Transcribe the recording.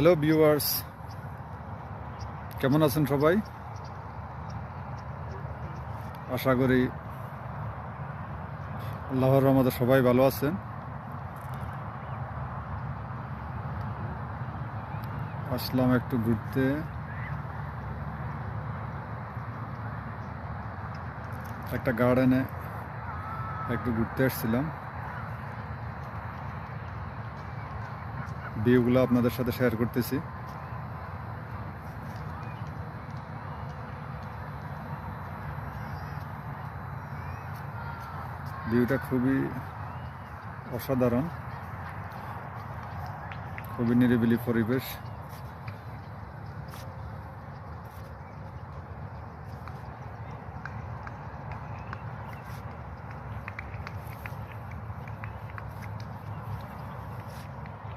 Hello viewers কেমন আছেন সবাই? আশা করি আল্লাহর রহমতে সবাই ভালো আছেন। আসলাম একটু ঘুরতে। একটা গার্ডেনে একটু ঘুরতে এসেছিলাম। ভিউগুলো আপনাদের সাথে শেয়ার করতেছি। ভিউটা খুবই অসাধারণ খুবই নিরিবিলি পরিবেশ।